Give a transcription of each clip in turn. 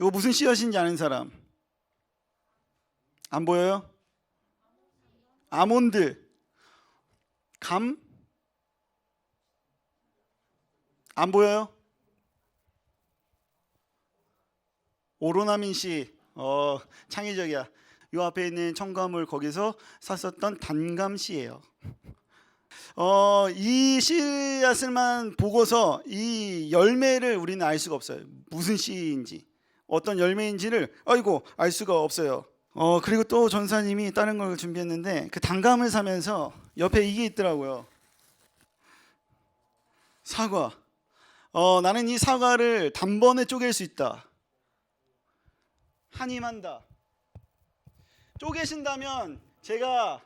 이거 무슨 씨앗인지 아는 사람? 안 보여요? 아몬드, 감? 안 보여요? 오로나민 씨, 어 창의적이야. 요 앞에 있는 첨가물 거기서 샀었던 단감 씨예요. 어, 이 씨앗을만 보고서 이 열매를 우리는 알 수가 없어요. 무슨 씨인지, 어떤 열매인지를 아이고 알 수가 없어요. 어, 그리고 또 전사님이 다른 걸 준비했는데 그 단감을 사면서 옆에 이게 있더라고요. 사과. 어, 나는 이 사과를 단번에 쪼갤 수 있다. 한임한다. 쪼개신다면 제가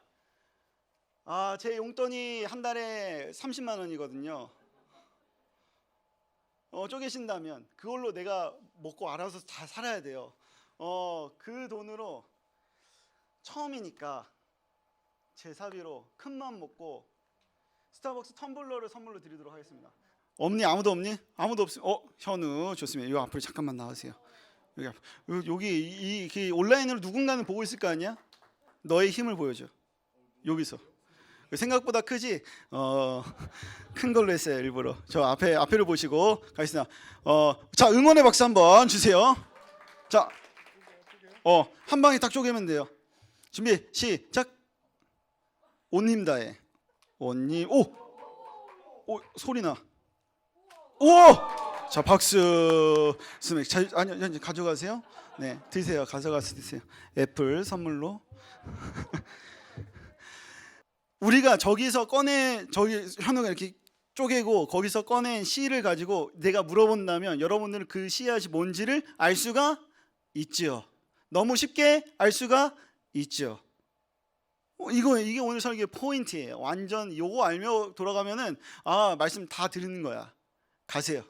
아, 제 용돈이 한 달에 30만 원이거든요. 어, 쪼개신다면 그걸로 내가 먹고 알아서 다 살아야 돼요. 어, 그 돈으로 처음이니까 제 사비로 큰맘 먹고 스타벅스 텀블러를 선물로 드리도록 하겠습니다. 없니? 아무도 없니? 아무도 없으. 어, 현우 좋습니다. 요 앞으로 잠깐만 나와주세요. 여기 여기 이, 이- 그 온라인으로 누군가는 보고 있을 거 아니야? 너의 힘을 보여줘. 여기서. 생각보다 크지? 어, 큰 걸로 했어요 일부러. 저 앞에 앞에를 보시고 가겠습니다. 어, 자 응원의 박수 한번 주세요. 자, 어, 한 방에 딱 쪼개면 돼요. 준비 시작. 온힘 다해. 온힘 오, 오 소리 나. 오, 자 박수. 스맥. 자, 아니 아니 가져가세요. 네, 드세요. 가져가서 드세요. 애플 선물로. 우리가 저기서 꺼내 저기 현우가 이렇게 쪼개고 거기서 꺼낸 씨를 가지고 내가 물어본다면 여러분들은 그 씨앗이 뭔지를 알 수가 있죠. 너무 쉽게 알 수가 있죠. 어, 이거 이게 오늘 설교의 포인트예요. 완전 요거 알며 돌아가면은 아 말씀 다 들은 거야. 가세요.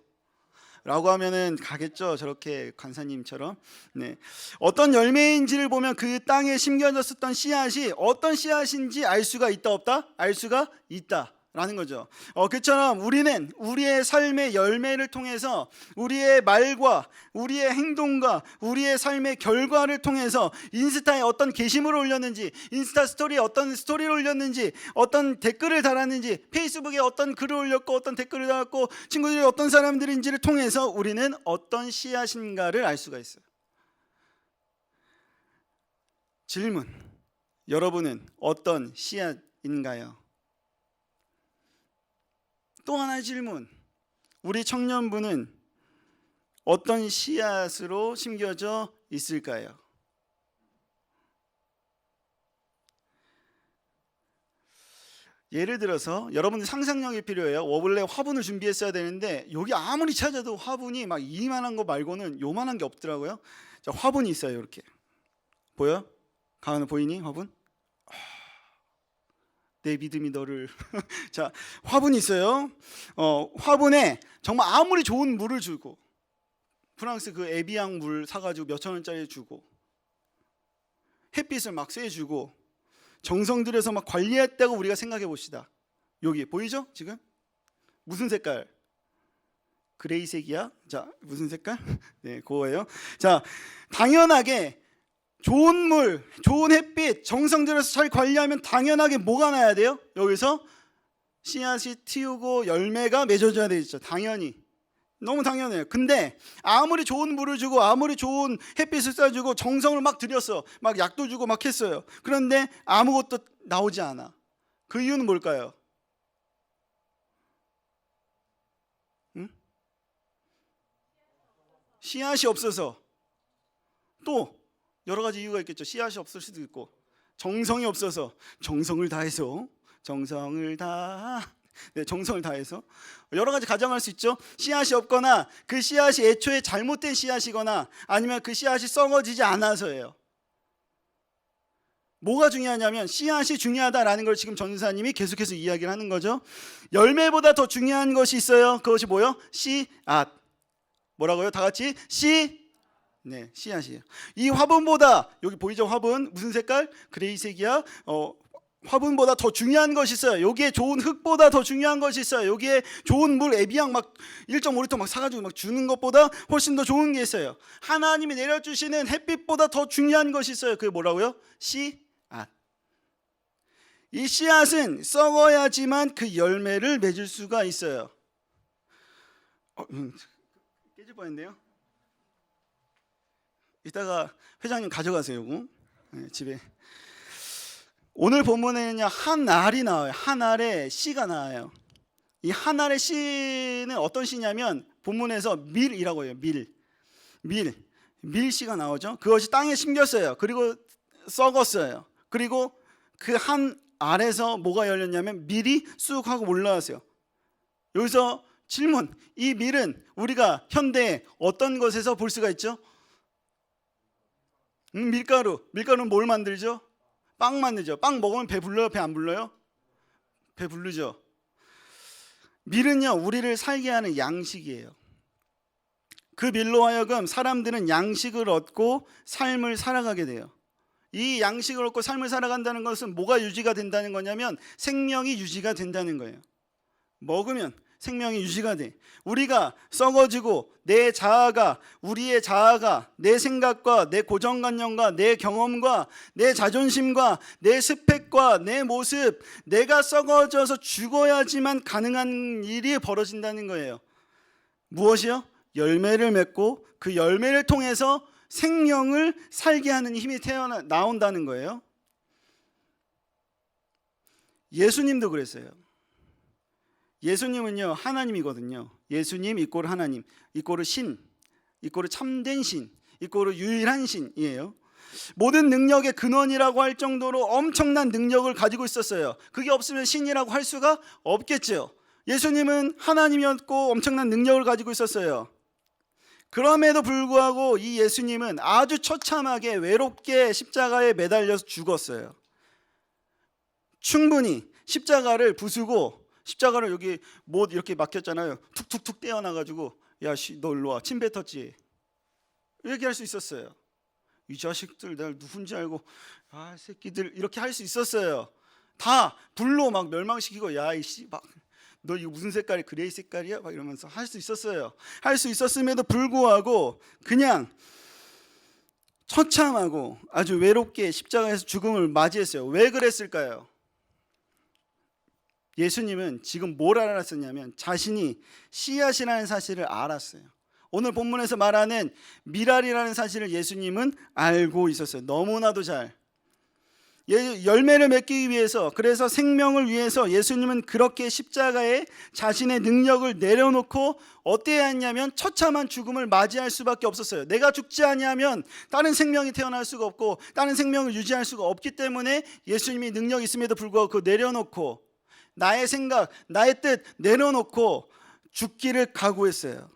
라고 하면은 가겠죠. 저렇게 관사님처럼. 네. 어떤 열매인지를 보면 그 땅에 심겨졌었던 씨앗이 어떤 씨앗인지 알 수가 있다 없다? 알 수가 있다. 라는 거죠. 어, 그처럼 우리는 우리의 삶의 열매를 통해서 우리의 말과 우리의 행동과 우리의 삶의 결과를 통해서 인스타에 어떤 게시물을 올렸는지, 인스타 스토리에 어떤 스토리를 올렸는지, 어떤 댓글을 달았는지, 페이스북에 어떤 글을 올렸고 어떤 댓글을 달았고 친구들이 어떤 사람들인지를 통해서 우리는 어떤 씨앗인가를 알 수가 있어요. 질문. 여러분은 어떤 씨앗인가요? 또 하나의 질문. 우리 청년부는 어떤 씨앗으로 심겨져 있을까요? 예를 들어서 여러분들 상상력이 필요해요. 원래 화분을 준비했어야 되는데 여기 아무리 찾아도 화분이 막 이만한 거 말고는 요만한 게 없더라고요. 자, 화분이 있어요. 이렇게 보여? 가은은 보이니 화분? 아, 내 믿음이 너를 자 화분이 있어요. 어 화분에 정말 아무리 좋은 물을 주고 프랑스 그 에비앙 물 사가지고 몇천 원짜리 주고 햇빛을 막 쐬주고 정성 들여서 막 관리했다고 우리가 생각해 봅시다. 여기 보이죠 지금 무슨 색깔? 그레이색이야. 자 무슨 색깔? 네 그거예요. 자 당연하게 좋은 물, 좋은 햇빛, 정성 들여서 잘 관리하면 당연하게 뭐가 나야 돼요? 여기서 씨앗이 틔우고 열매가 맺어져야 되죠. 당연히. 너무 당연해요. 근데 아무리 좋은 물을 주고 아무리 좋은 햇빛을 쏴주고 정성을 막 들였어. 막 약도 주고 막 했어요. 그런데 아무것도 나오지 않아. 그 이유는 뭘까요? 응? 씨앗이 없어서 또 여러 가지 이유가 있겠죠. 씨앗이 없을 수도 있고 정성이 없어서 정성을 다해서 정성을 다 네, 정성을 다해서 여러 가지 가정할 수 있죠. 씨앗이 없거나 그 씨앗이 애초에 잘못된 씨앗이거나 아니면 그 씨앗이 썩어지지 않아서예요. 뭐가 중요하냐면 씨앗이 중요하다라는 걸 지금 전사님이 계속해서 이야기를 하는 거죠. 열매보다 더 중요한 것이 있어요. 그것이 뭐요? 씨앗. 뭐라고요? 다 같이 씨 네, 씨앗이에요. 이 화분보다 여기 보이죠? 화분 무슨 색깔? 그레이색이야. 어, 화분보다 더 중요한 것이 있어요. 여기에 좋은 흙보다 더 중요한 것이 있어요. 여기에 좋은 물 에비앙 막 1.5리터 막 사가지고 막 주는 것보다 훨씬 더 좋은 게 있어요. 하나님이 내려주시는 햇빛보다 더 중요한 것이 있어요. 그게 뭐라고요? 씨앗. 이 씨앗은 썩어야지만 그 열매를 맺을 수가 있어요. 어, 음, 깨질 뻔했네요. 이따가 회장님 가져가세요. 네, 집에. 오늘 본문에는요 한 알이 나와요. 한 알에 씨가 나와요. 이 한 알의 씨는 어떤 씨냐면 본문에서 밀이라고 해요. 밀, 밀, 밀씨가 나오죠. 그것이 땅에 심겼어요. 그리고 썩었어요. 그리고 그 한 알에서 뭐가 열렸냐면 밀이 쑥 하고 올라왔어요. 여기서 질문: 이 밀은 우리가 현대에 어떤 것에서 볼 수가 있죠? 음, 밀가루. 밀가루는 뭘 만들죠? 빵 만들죠. 빵 먹으면 배 불러요? 배 안 불러요? 배 부르죠. 밀은요, 우리를 살게 하는 양식이에요. 그 밀로 하여금 사람들은 양식을 얻고 삶을 살아가게 돼요. 이 양식을 얻고 삶을 살아간다는 것은 뭐가 유지가 된다는 거냐면 생명이 유지가 된다는 거예요. 먹으면 생명이 유지가 돼. 우리가 썩어지고 내 자아가 우리의 자아가 내 생각과 내 고정관념과 내 경험과 내 자존심과 내 스펙과 내 모습 내가 썩어져서 죽어야지만 가능한 일이 벌어진다는 거예요. 무엇이요? 열매를 맺고 그 열매를 통해서 생명을 살게 하는 힘이 태어나 나온다는 거예요. 예수님도 그랬어요. 예수님은요 하나님이거든요. 예수님 이꼬르 하나님, 이꼬르 신, 이꼬르 참된 신, 이꼬르 유일한 신이에요. 모든 능력의 근원이라고 할 정도로 엄청난 능력을 가지고 있었어요. 그게 없으면 신이라고 할 수가 없겠죠. 예수님은 하나님이었고 엄청난 능력을 가지고 있었어요. 그럼에도 불구하고 이 예수님은 아주 처참하게 외롭게 십자가에 매달려서 죽었어요. 충분히 십자가를 부수고 십자가를 여기 못 이렇게 막혔잖아요. 툭툭툭 떼어놔 가지고 야너 일로 와. 침 뱉었지. 이렇게 할 수 있었어요. 이 자식들 내가 누군지 알고 아 새끼들 이렇게 할 수 있었어요. 다 불로 막 멸망시키고 야 이씨 막 너 이거 무슨 색깔이 그레이 색깔이야? 막 이러면서 할 수 있었어요. 할 수 있었음에도 불구하고 그냥 처참하고 아주 외롭게 십자가에서 죽음을 맞이했어요. 왜 그랬을까요? 예수님은 지금 뭘 알았었냐면 자신이 씨앗이라는 사실을 알았어요. 오늘 본문에서 말하는 미랄이라는 사실을 예수님은 알고 있었어요. 너무나도 잘. 예, 열매를 맺기 위해서 그래서 생명을 위해서 예수님은 그렇게 십자가에 자신의 능력을 내려놓고 어때야 했냐면 처참한 죽음을 맞이할 수밖에 없었어요. 내가 죽지 아니하면 다른 생명이 태어날 수가 없고 다른 생명을 유지할 수가 없기 때문에 예수님이 능력이 있음에도 불구하고 그 내려놓고 나의 생각, 나의 뜻 내려놓고 죽기를 각오했어요.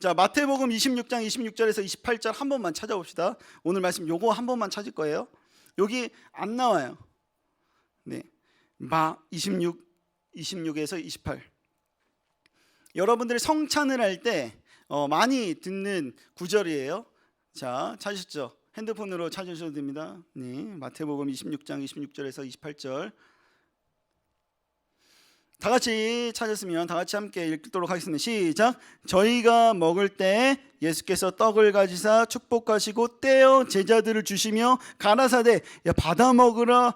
자, 마태복음 26장 26절에서 28절 한 번만 찾아봅시다. 오늘 말씀 요거 한 번만 찾을 거예요. 여기 안 나와요. 네. 마 26, 26에서 28. 여러분들이 성찬을 할때 어, 많이 듣는 구절이에요. 자, 찾으셨죠? 핸드폰으로 찾으셔도 됩니다. 네. 마태복음 26장 26절에서 28절. 다 같이 찾았으면 다 같이 함께 읽도록 하겠습니다. 시작. 저희가 먹을 때 예수께서 떡을 가지사 축복하시고 떼어 제자들을 주시며 가라사대 야 받아 먹으라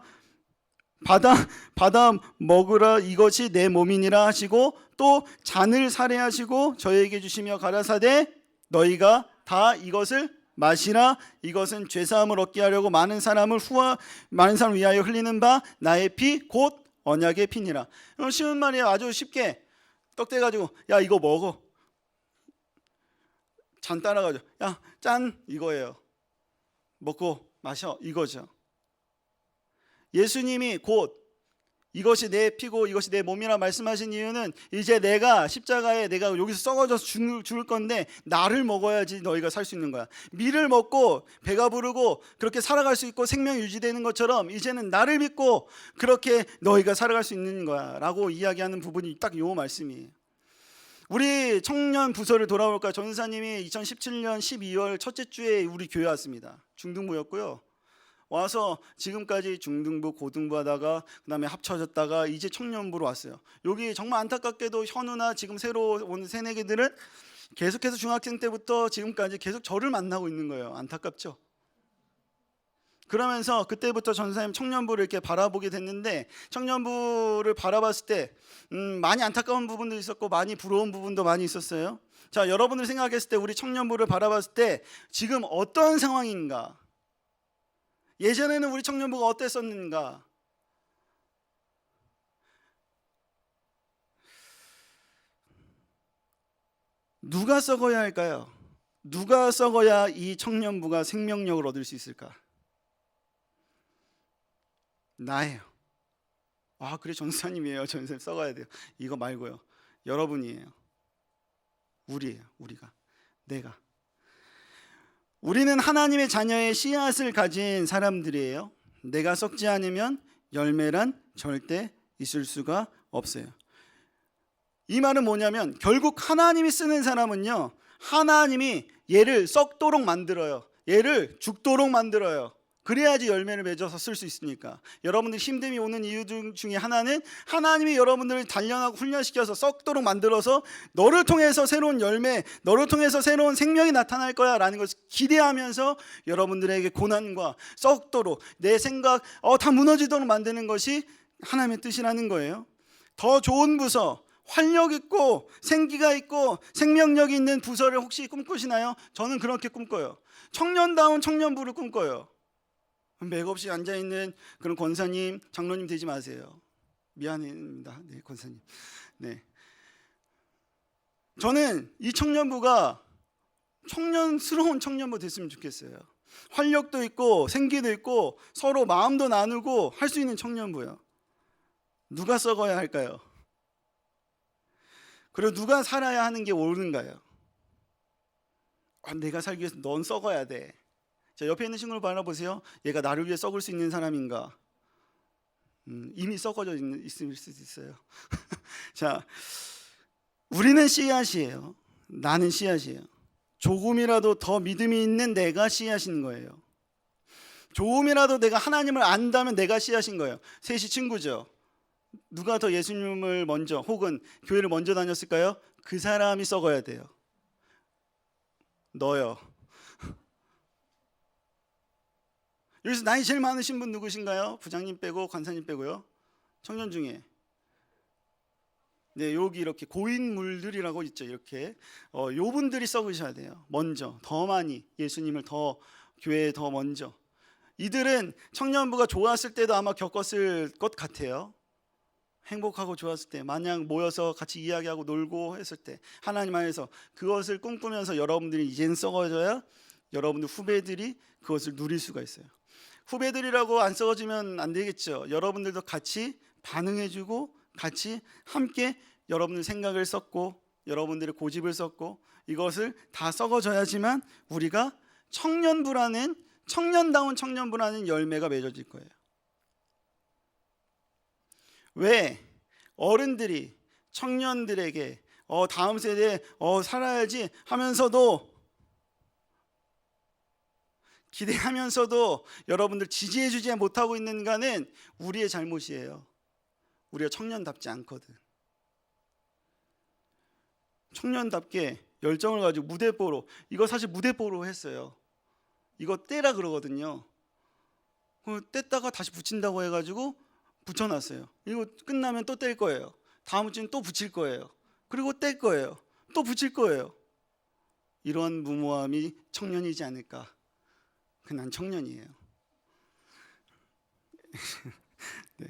받아 받아 먹으라 이것이 내 몸이니라 하시고 또 잔을 살해하시고 저에게 주시며 가라사대 너희가 다 이것을 마시라 이것은 죄 사함을 얻게 하려고 많은 사람을 후하 많은 사람을 위하여 흘리는 바 나의 피 곧 언약의 피니라. 어, 쉬운 말이에요. 아주 쉽게 떡 떼가지고 야 이거 먹어. 잔 따라가지고 야짠 이거예요. 먹고 마셔 이거죠. 예수님이 곧 이것이 내 피고 이것이 내 몸이라 말씀하신 이유는 이제 내가 십자가에 내가 여기서 썩어져서 죽을, 건데 나를 먹어야지 너희가 살 수 있는 거야. 밀을 먹고 배가 부르고 그렇게 살아갈 수 있고 생명이 유지되는 것처럼 이제는 나를 믿고 그렇게 너희가 살아갈 수 있는 거야라고 이야기하는 부분이 딱 요 말씀이에요. 우리 청년 부서를 돌아볼까요? 전사님이 2017년 12월 첫째 주에 우리 교회 왔습니다. 중등부였고요. 와서 지금까지 중등부, 고등부 하다가 그다음에 합쳐졌다가 이제 청년부로 왔어요. 여기 정말 안타깝게도 현우나 지금 새로 온 새내기들은 계속해서 중학생 때부터 지금까지 계속 저를 만나고 있는 거예요. 안타깝죠? 그러면서 그때부터 전사님 청년부를 이렇게 바라보게 됐는데 청년부를 바라봤을 때 음, 많이 안타까운 부분도 있었고 많이 부러운 부분도 많이 있었어요. 자, 여러분들 생각했을 때 우리 청년부를 바라봤을 때 지금 어떤 상황인가? 예전에는 우리 청년부가 어땠었는가? 누가 썩어야 할까요? 누가 썩어야 이 청년부가 생명력을 얻을 수 있을까? 나예요. 아, 그래 전사님이에요. 전사님 썩어야 돼요. 이거 말고요. 여러분이에요. 우리예요. 우리가. 내가. 우리는 하나님의 자녀의 씨앗을 가진 사람들이에요. 내가 썩지 않으면 열매란 절대 있을 수가 없어요. 이 말은 뭐냐면 결국 하나님이 쓰는 사람은요. 하나님이 얘를 썩도록 만들어요. 얘를 죽도록 만들어요. 그래야지 열매를 맺어서 쓸 수 있으니까. 여러분들 힘듦이 오는 이유 중- 중에 하나는 하나님이 여러분들을 단련하고 훈련시켜서 썩도록 만들어서 너를 통해서 새로운 열매, 너를 통해서 새로운 생명이 나타날 거야 라는 것을 기대하면서 여러분들에게 고난과 썩도록 내 생각 어, 다 무너지도록 만드는 것이 하나님의 뜻이라는 거예요. 더 좋은 부서, 활력 있고 생기가 있고 생명력이 있는 부서를 혹시 꿈꾸시나요? 저는 그렇게 꿈꿔요. 청년다운 청년부를 꿈꿔요. 맥없이 앉아 있는 그런 권사님, 장로님 되지 마세요. 미안합니다. 네, 권사님. 네. 저는 이 청년부가 청년스러운 청년부 됐으면 좋겠어요. 활력도 있고 생기도 있고 서로 마음도 나누고 할 수 있는 청년부요. 누가 썩어야 할까요? 그리고 누가 살아야 하는 게 옳은가요? 아, 내가 살기 위해서 넌 썩어야 돼. 자, 옆에 있는 친구를 바라보세요. 얘가 나를 위해 썩을 수 있는 사람인가? 음, 이미 썩어져 있는, 있을 수도 있어요. 자, 우리는 씨앗이에요. 나는 씨앗이에요. 조금이라도 더 믿음이 있는 내가 씨앗인 거예요. 조금이라도 내가 하나님을 안다면 내가 씨앗인 거예요. 셋이 친구죠. 누가 더 예수님을 먼저 혹은 교회를 먼저 다녔을까요? 그 사람이 썩어야 돼요. 너요. 여기서 나이 제일 많으신 분 누구신가요? 부장님 빼고 관사님 빼고요. 청년 중에. 네, 여기 이렇게 고인물들이라고 있죠. 이렇게 어, 요 분들이 썩으셔야 돼요. 먼저 더 많이 예수님을 더 교회에 더 먼저. 이들은 청년부가 좋았을 때도 아마 겪었을 것 같아요. 행복하고 좋았을 때 마냥 모여서 같이 이야기하고 놀고 했을 때 하나님 안에서 그것을 꿈꾸면서 여러분들이 이젠 썩어져야 여러분들 후배들이 그것을 누릴 수가 있어요. 후배들이라고 안 썩어지면 안 되겠죠. 여러분들도 같이 반응해주고 같이 함께 여러분들 생각을 썩고 여러분들의 고집을 썩고 이것을 다 썩어져야지만 우리가 청년부라는 청년다운 청년부라는 열매가 맺어질 거예요. 왜 어른들이 청년들에게 어 다음 세대에 어 살아야지 하면서도 기대하면서도 여러분들 지지해 주지 못하고 있는가는 우리의 잘못이에요. 우리가 청년답지 않거든. 청년답게 열정을 가지고 무대뽀로 이거 사실 무대뽀로 했어요. 이거 떼라 그러거든요. 그 뗐다가 다시 붙인다고 해가지고 붙여놨어요. 이거 끝나면 또 뗄 거예요. 다음 주엔 또 붙일 거예요. 그리고 뗄 거예요. 또 붙일 거예요. 이런 무모함이 청년이지 않을까. 그 난 청년이에요. 네.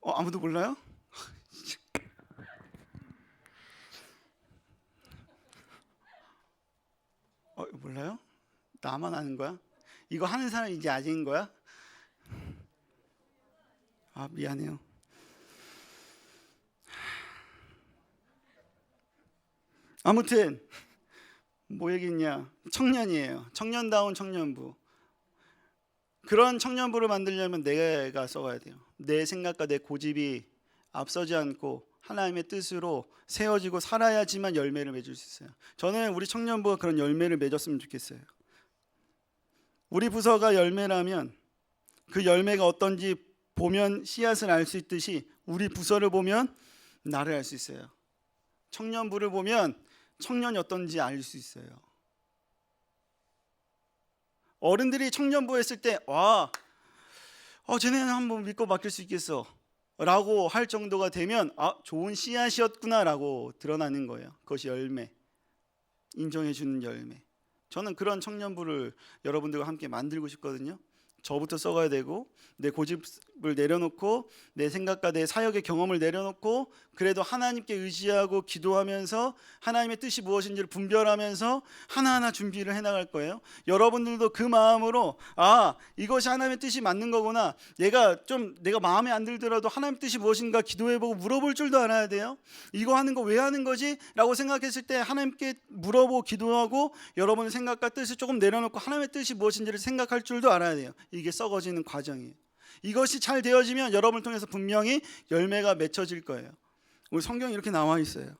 어 아무도 몰라요? 어 몰라요? 나만 아는 거야? 이거 하는 사람 이제 아직인 거야? 아 미안해요. 아무튼 뭐 얘기냐? 청년이에요. 청년다운 청년부. 그런 청년부를 만들려면 내가 썩어야 돼요. 내 생각과 내 고집이 앞서지 않고 하나님의 뜻으로 세워지고 살아야지만 열매를 맺을 수 있어요. 저는 우리 청년부가 그런 열매를 맺었으면 좋겠어요. 우리 부서가 열매라면 그 열매가 어떤지 보면 씨앗을 알 수 있듯이 우리 부서를 보면 나를 알 수 있어요. 청년부를 보면 청년이 어떤지 알 수 있어요. 어른들이 청년부 했을 때 와, 어, 쟤네는 한번 믿고 맡길 수 있겠어. 라고 할 정도가 되면 아, 좋은 씨앗이었구나 라고 드러나는 거예요. 그것이 열매. 인정해 주는 열매. 저는 그런 청년부를 여러분들과 함께 만들고 싶거든요. 저부터 써가야 되고 내 고집 을 내려놓고 내 생각과 내 사역의 경험을 내려놓고 그래도 하나님께 의지하고 기도하면서 하나님의 뜻이 무엇인지를 분별하면서 하나하나 준비를 해나갈 거예요. 여러분들도 그 마음으로 아 이것이 하나님의 뜻이 맞는 거구나. 내가 좀 내가 마음에 안 들더라도 하나님 뜻이 무엇인가 기도해보고 물어볼 줄도 알아야 돼요. 이거 하는 거 왜 하는 거지?라고 생각했을 때 하나님께 물어보고 기도하고 여러분의 생각과 뜻을 조금 내려놓고 하나님의 뜻이 무엇인지를 생각할 줄도 알아야 돼요. 이게 썩어지는 과정이에요. 이것이 잘 되어지면 여러분을 통해서 분명히 열매가 맺혀질 거예요. 우리 성경에 이렇게 나와 있어요.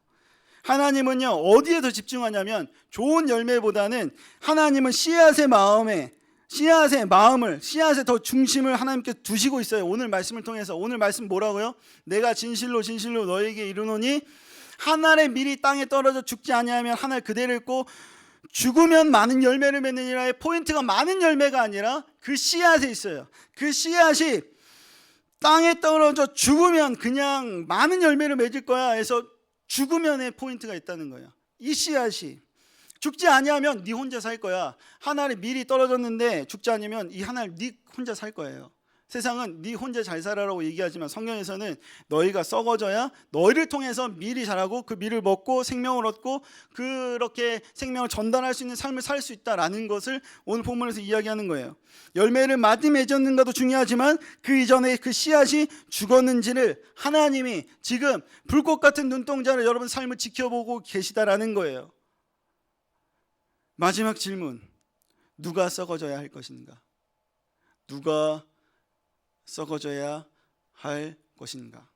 하나님은요 어디에 더 집중하냐면 좋은 열매보다는 하나님은 씨앗의 마음에 씨앗의 마음을 씨앗의 더 중심을 하나님께 두시고 있어요. 오늘 말씀을 통해서 오늘 말씀 뭐라고요? 내가 진실로 진실로 너에게 이르노니 한 알의 밀이 땅에 떨어져 죽지 아니하면 한 알 그대로 있고 죽으면 많은 열매를 맺느니라의 포인트가 많은 열매가 아니라 그 씨앗에 있어요. 그 씨앗이 땅에 떨어져 죽으면 그냥 많은 열매를 맺을 거야. 해서 죽으면의 포인트가 있다는 거예요. 이 씨앗이 죽지 아니하면 네 혼자 살 거야. 하나를 미리 떨어졌는데 죽지 않으면 이 하나를 네 혼자 살 거예요. 세상은 네 혼자 잘 살아라고 얘기하지만 성경에서는 너희가 썩어져야 너희를 통해서 밀이 자라고 그 밀을 먹고 생명을 얻고 그렇게 생명을 전달할 수 있는 삶을 살 수 있다라는 것을 오늘 본문에서 이야기하는 거예요. 열매를 많이 맺었는가도 중요하지만 그 이전에 그 씨앗이 죽었는지를 하나님이 지금 불꽃 같은 눈동자로 여러분 삶을 지켜보고 계시다라는 거예요. 마지막 질문. 누가 썩어져야 할 것인가? 누가 썩어져야 할 것인가?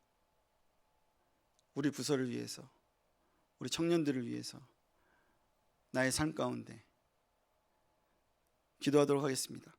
우리 부서를 위해서, 우리 청년들을 위해서, 나의 삶 가운데 기도하도록 하겠습니다.